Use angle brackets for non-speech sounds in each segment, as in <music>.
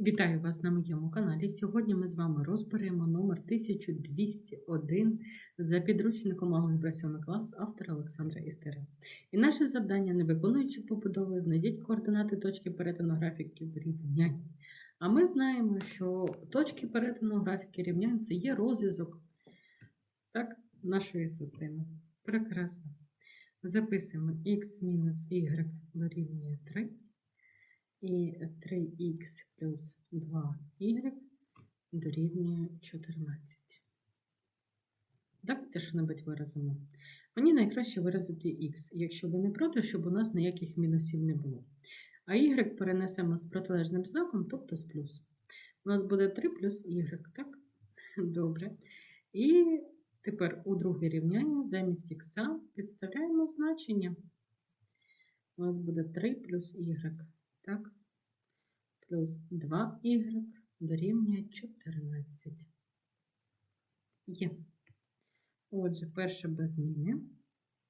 Вітаю вас на моєму каналі. Сьогодні ми з вами розберемо номер 1201 за підручником алгебра 7 клас автора Олександра Істера. І наше завдання, не виконуючи побудови, знайдіть координати точки перетину графіків рівнянь. А ми знаємо, що точки перетину графіки рівнянь це є розв'язок так, нашої системи. Прекрасно. Записуємо x мінус y дорівнює 3 і 3х плюс 2y дорівнює 14. Давайте що-небудь виразимо. Мені найкраще виразити х, якщо ви не проти, щоб у нас ніяких мінусів не було. А y перенесемо з протилежним знаком, тобто з плюс. У нас буде 3 плюс y, так? Добре. І тепер у друге рівняння замість х підставляємо значення. У нас буде 3 плюс y. Так? Плюс 2y дорівнює 14. Є. Отже, перше без зміни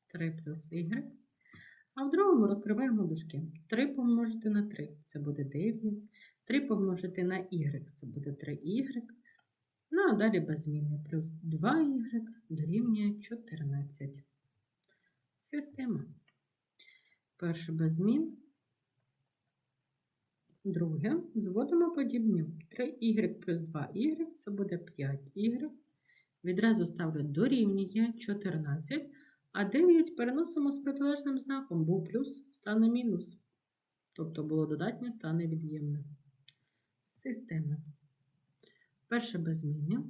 3 плюс y. А в другому розкриваємо дужки. 3 помножити на 3 це буде 9. 3 помножити на y це буде 3y. Ну, а далі без зміни. Плюс 2y дорівнює 14. Система. Перше без змін. Друге, зводимо подібні. 3y плюс 2y це буде 5y. Відразу ставлю дорівнює 14, а 9 переносимо з протилежним знаком. Був плюс, стане мінус. Тобто було додатнє, стане від'ємне. Система. Перше без зміни.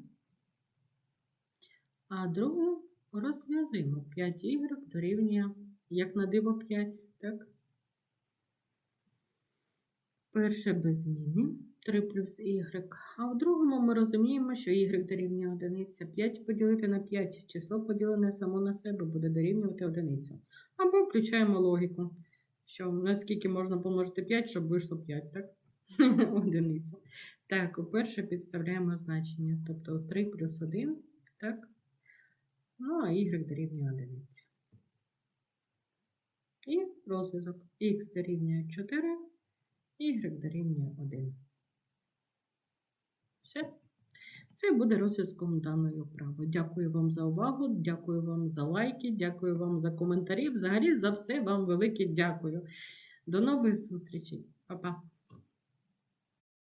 А друге розв'язуємо 5y дорівнює, як на диво 5, так? Перше без зміни 3 плюс y. А в другому ми розуміємо, що y дорівнює 1. 5 поділити на 5. Число поділене само на себе буде дорівнювати 1. Або включаємо логіку, що наскільки можна помножити 5, щоб вийшло 5, так? <laughs> Одиниця. Так, уперше підставляємо значення. Тобто 3 плюс 1, так? Ну, а y дорівнює 1. І розв'язок х дорівнює 4 y дорівнює 1. Все. Це буде розв'язком даної вправи. Дякую вам за увагу, дякую вам за лайки, дякую вам за коментарі. Взагалі за все вам велике дякую. До нових зустрічей. Па-па.